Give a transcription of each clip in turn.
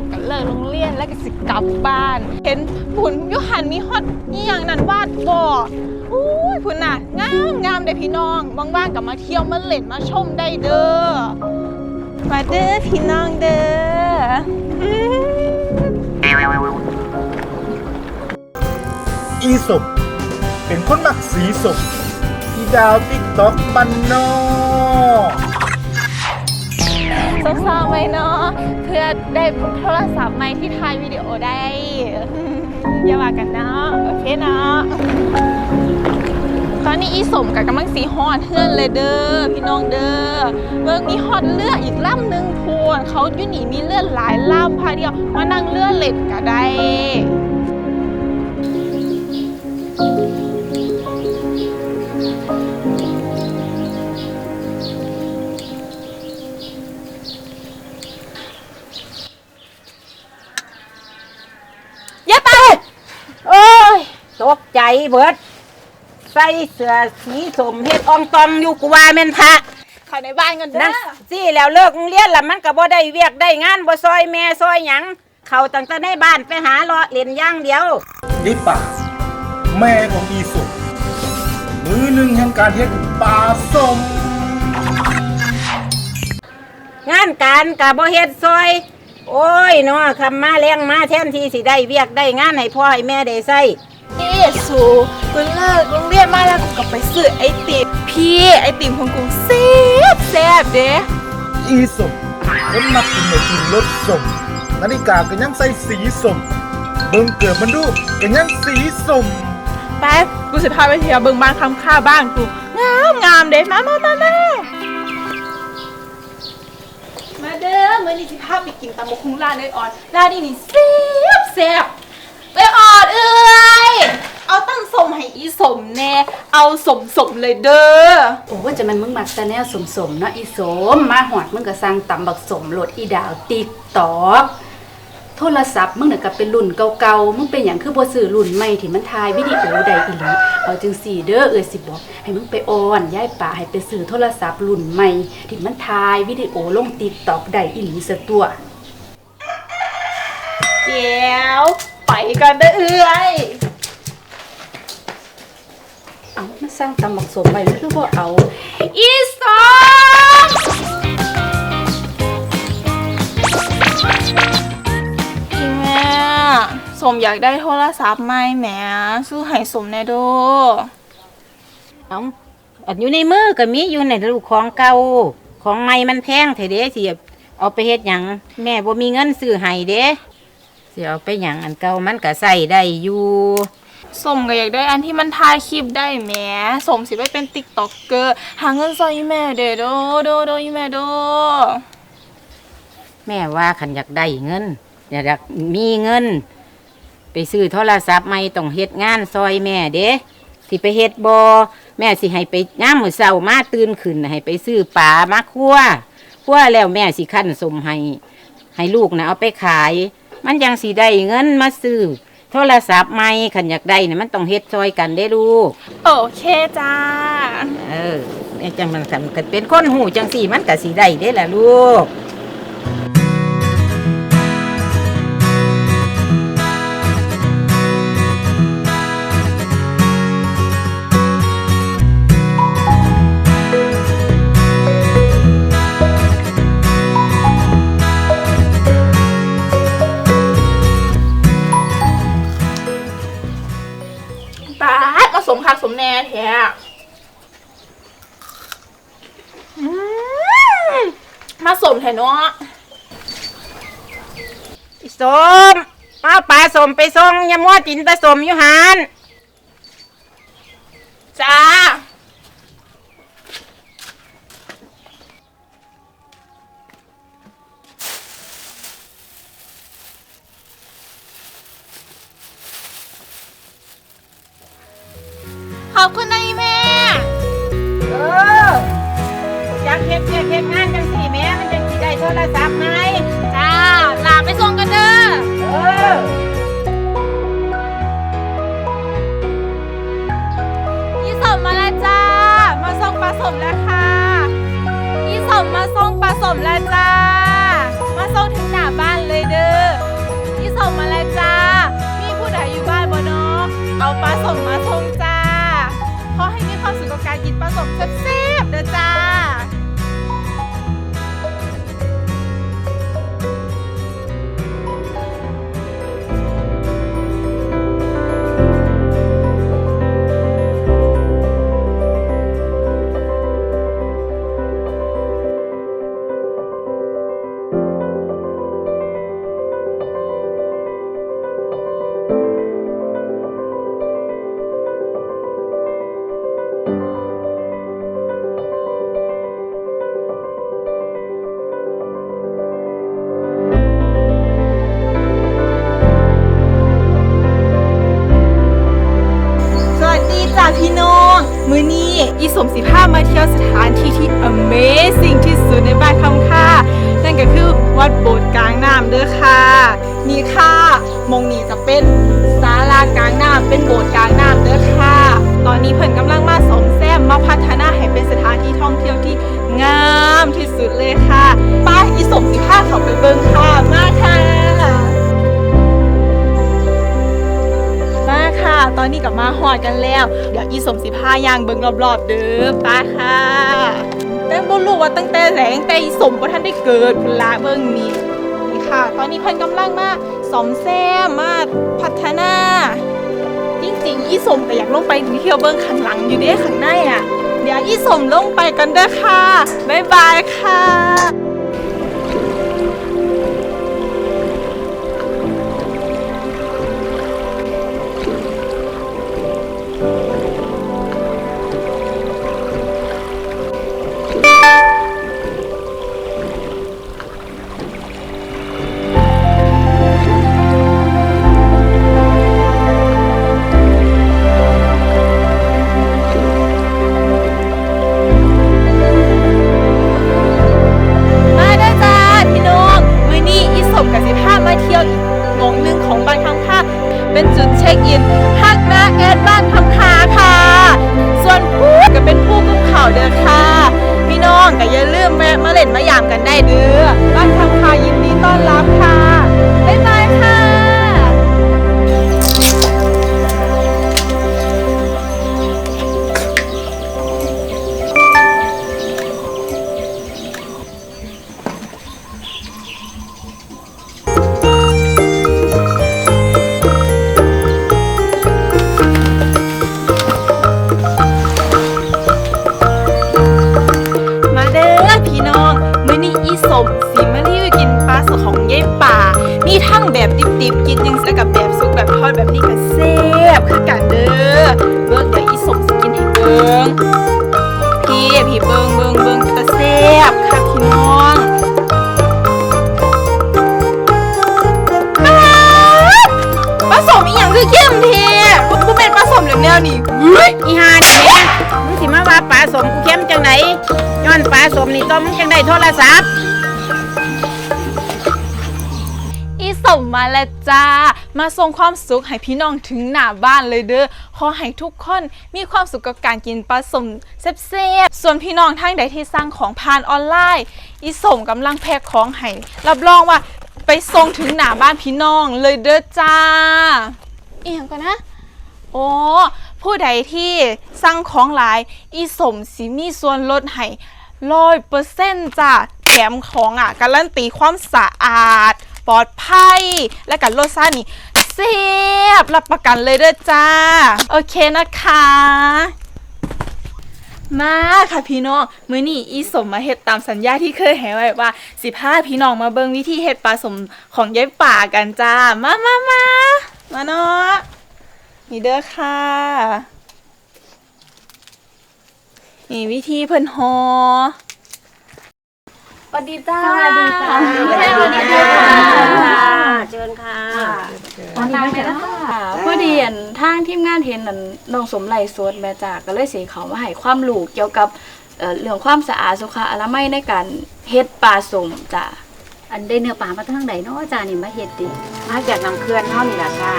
นี้อีส่งกันเลิกโรงเรียนแล้วก็สิกลับบ้าน เห็นบุญยุหันมีฮอตนี่อย่างนั้นวาดบ่อุ้ยพุ่นน่ะงามงามเด้อพี่น้องว่างๆกับมาเที่ยวมาเล่นมาชมได้เด้อมาเด้อพี่น้องเด้ออืมอีสมเป็นคนมักสีสมอีดาวติ๊กต็อกบันนอกเศร้าๆไหมเนาะเพื่อได้โทรศัพท์ใหม่ที่ถ่ายวิดีโอได้ อย่าว่ากันเนาะโอเคเนาะตอนนี้อีสมกับกำลังสีฮอดเฮือนเลยเด้อพี่น้องเด้อเบิ่งมีฮอดเรืออีกลำหนึ่งพวนเขาอยู่นี่มีเรือหลายลำพาเดียวมานั่งเรือเล่นก็ได้ ตกใจเบิด ใส่เสื้อสีสมเฮ็ดอองตองอยู่กูว่าแม่นพระเข้าในบ้านกันเด้นั่นอสิแล้วเลิกโรงเรียนแล้วมันก็บ่ได้เวียกได้งานบ่ซอยแม่ซอยหยังเข้าตั้งแต่ในบ้านไปหาเลาะเล่นอย่างเดียวยิป่าแม่ของอีสมมือหนึ่งแห่งการเฮ็ดปลาสมงานการก็บ่เฮ็ดซอย โอ้ยเนาะคำมาแรงมาแทนที่สิได้เวียกได้งานให้พ่อให้แม่ได้ใช้ เอสูกูเลิกโรงเรียนมาแล้วกูก็ไปซื้อไอติมพี่ไอติมของกูแซ่บแซ่บเด้อีสมคนมักกินไอติมรสสมนาฬิกาก็ยังใส่สีสมเบิ่งเกิดมันดูก็ยังสีสมไปกูสิพาไปเที่ยวเบิ่งบ้านคำค่าบ้านกูงามงามเด้มามามามามาเด้อมื้อนี้สิพาไปกินตำบักหุ่งร้านเอ้ยออดร้านนี้นี่แซ่บแซ่บ เอ้ยออดเอ้ยเอาตั้งสมให้อีสมแน่ เอาสมสมเลยเด้อโอ้ว่าจะมันมึงมักแต่แนวสมสมๆเนาะอีสม มาหอดมึงก็สั่งตำบักสมโหลดอีดาวติ๊กตอกโทรศัพท์มึงน่ะก็เป็นรุ่นเก่าๆ มึงเป็นอย่างคือบ่ซื้อรุ่นใหม่ที่มันถ่ายวิดีโอได้อีหลีเอาจังสี่เด้อเอ้ยสิบอกให้มึงไปอ้อนย้ายป่าให้ไปซื้อโทรศัพท์รุ่นใหม่ที่มันถ่ายวิดีโอลงติ๊กตอกได้อีหลีซะตัว เดี๋ยว ไปกันเด้อเอ้ยเอามาสร้างตำบักสมไปหรือบ่าเอา อีสมอีแม่สมอยากได้โทรศัพท์ใหม่แหมซื้อให้สมแน่โดเอาอันอยู่ในมือก็มีอยู่ในลูกของเก่าของใหม่มันแพงแท้เด้สิเอาไปเฮ็ดหยังแม่บ่มีเงินซื้อให้เด้ สิเอาไปหยังอันเก่ามันก็ใส่ได้อยู่สมก็อยากได้อันที่มันถ่ายคลิปได้แหมสมสิไปเป็นติ๊กต็อกเกอร์หาเงินซอยอีแม่เด้อโดโดโดอีแม่โดแม่ว่าขันอยากได้เงิน อยากมีเงิน ไปซื้อโทรศัพท์ใหม่ต้องเฮ็ดงานซอยแม่เด้สิไปเฮ็ดบอแม่สิให้ไปย่ามมื้อเช้ามาตื่นขึ้นน่ะให้ไปซื้อปลามาคั่วคั่วแล้วแม่สิคั่นสมให้ให้ลูกนะเอาไปขาย มันยังสิได้เงินมาซื้อโทรศัพท์ใหม่ขันอยากได้เนี่ยมันต้องเฮ็ดซอยกันได้ลูกโอเคจ้า เออแม่จังมันสำคัญเป็นคนหูจังสี่มันก็สิได้เด้ล่ะลูก มาสมคักสมแน่แท้อืมมาสมแท้เนาะสมเอาปลาสมไปส่งอยามัวจินตาสมอยู่หานจ้า อบคุณนะอีแม่ เออจักเฮ็ดเฮ็ดเฮ็ดงานจังสี่แม่มันจังสิได้โทรศัพท์ไหมจ้าลาไปส่งกันเด้อ เออ พี่สมมาแล้วจ้า มาส่งปลาสมแล้วค่ะ พี่สมมาส่งปสมแล้วจ้า มาส่งถึงหน้าบ้านเลยเด้อ พี่สมมาแล้วจ้า มีผู้ใดอยู่บ้านบ่เนาะเอาปสมมาส่งจ้า ผสมแซ่บๆเด้อจ้า สมสิภามาเที่ยวสถานที่ที่ Amazing ที่สุดในบ้านคำค่านั่นก็คือวัดโบสถ์กลางน้ำเด้อค่ะ นี่ค่ะมงนี้จะเป็นศาลากลางน้ำเป็นโบสถ์กลางน้ำเด้อค่ะ ตอนนี้เพิ่นกำลังมาสมแซมมาพัฒนาให้เป็นสถานที่ท่องเที่ยวที่งามที่สุดเลยค่ะป้าอีสมสิภาเขาไปเบิ่งค่ะ ตอนนี้กับมาหอดกันแล้ว เดี๋ยวอีสมสิพายางเบิงรอบๆเด้อป้าค่ะแต่บ่รู้ว่าตั้งแต่แหลงแต่อีสมบ่ทันได้เกิดพุ่นละเบิ่งนี่นี่ค่ะ ตอนนี้เพิ่นกำลังมาสอมแซมมาพัฒนาจริงๆอีสมก็อยากลงไปเที่ยวเบิ่งข้างหลังอยู่เด้ข้างในอะเดี๋ยวอีสมลงไปกันเด้อค่ะบ๊ายบายค่ะ อ บ้านคำคายินดีต้อนรับค่ะ โทรศัพท์ อีสมมาแล้วจ้า มาส่งความสุขให้พี่น้องถึงหน้าบ้านเลยเด้อ ขอให้ทุกคนมีความสุขกับการกินปลาสมแซ่บๆ ส่วนพี่น้องทางใดที่สั่งของผ่านออนไลน์ อีสมกำลังแพ็คของให้ รับรองว่าไปส่งถึงหน้าบ้านพี่น้องเลยเด้อจ้าอีหยังก่อนนะ โอ้ ผู้ใดที่สั่งของหลาย อีสมสิมีส่วนลดให้ ร้อยเปอร์เซ็นต์จ้ะแถมของอะการันตีความสะอาด ปลอดภัย และกันรสชาตินี่เสียบรับประกันเลยเด้อจ้า โอเคนะคะ มาค่ะพี่น้อง มื้อนี้อีสมมาเฮ็ดตามสัญญาที่เคยให้ไว้ว่า สิพาพี่น้องมาเบิ่งวิธีเฮ็ดปลาสมของยายป่ากันจ้า มามามามาเนาะนี่เด้อค่ะ นี่วิธีเพิ่นฮอสวัสดีจ้าสวัสดีจ้าสวัสดีจ้าเชิญค่ะวันนี้เลยนะคะพอดีอันทางทีมงานเห็นอันน้องสมไหลสวดแม่จากก็เลยสิเขามาให้ความรู้เกี่ยวกับเอ่อเรื่องความสะอาดสุขอนามัยในการเฮ็ดปลาสมจ้ะอันได้เนื้อปลามาทางไหนเนาะจานี่มาเฮ็ดดิมาจากน้ำเขื่อนเท่านี่แหละค่ะ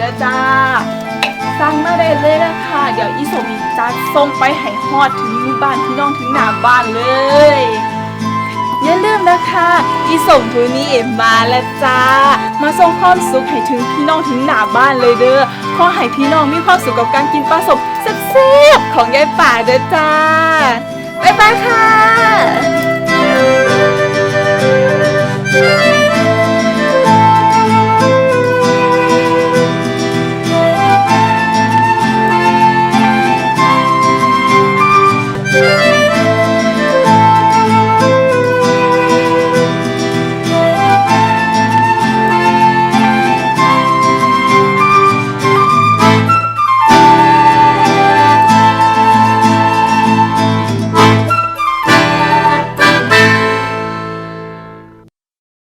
นะจ้าสั่งมาได้เลยนะคะ เดี๋ยวอีสมีจะส่งไปให้ฮอดถึงบ้านพี่น้องถึงหน้าบ้านเลย อย่าลืมนะคะ อีสมทูนี้เอ็มมาแล้วจ้า มาส่งความสุขให้ถึงพี่น้องถึงหน้าบ้านเลยเด้อขอให้พี่น้องมีความสุขกับการกินปลาสมแซ่บๆของยายป่าเด้อจ้าบ๊ายบายค่ะ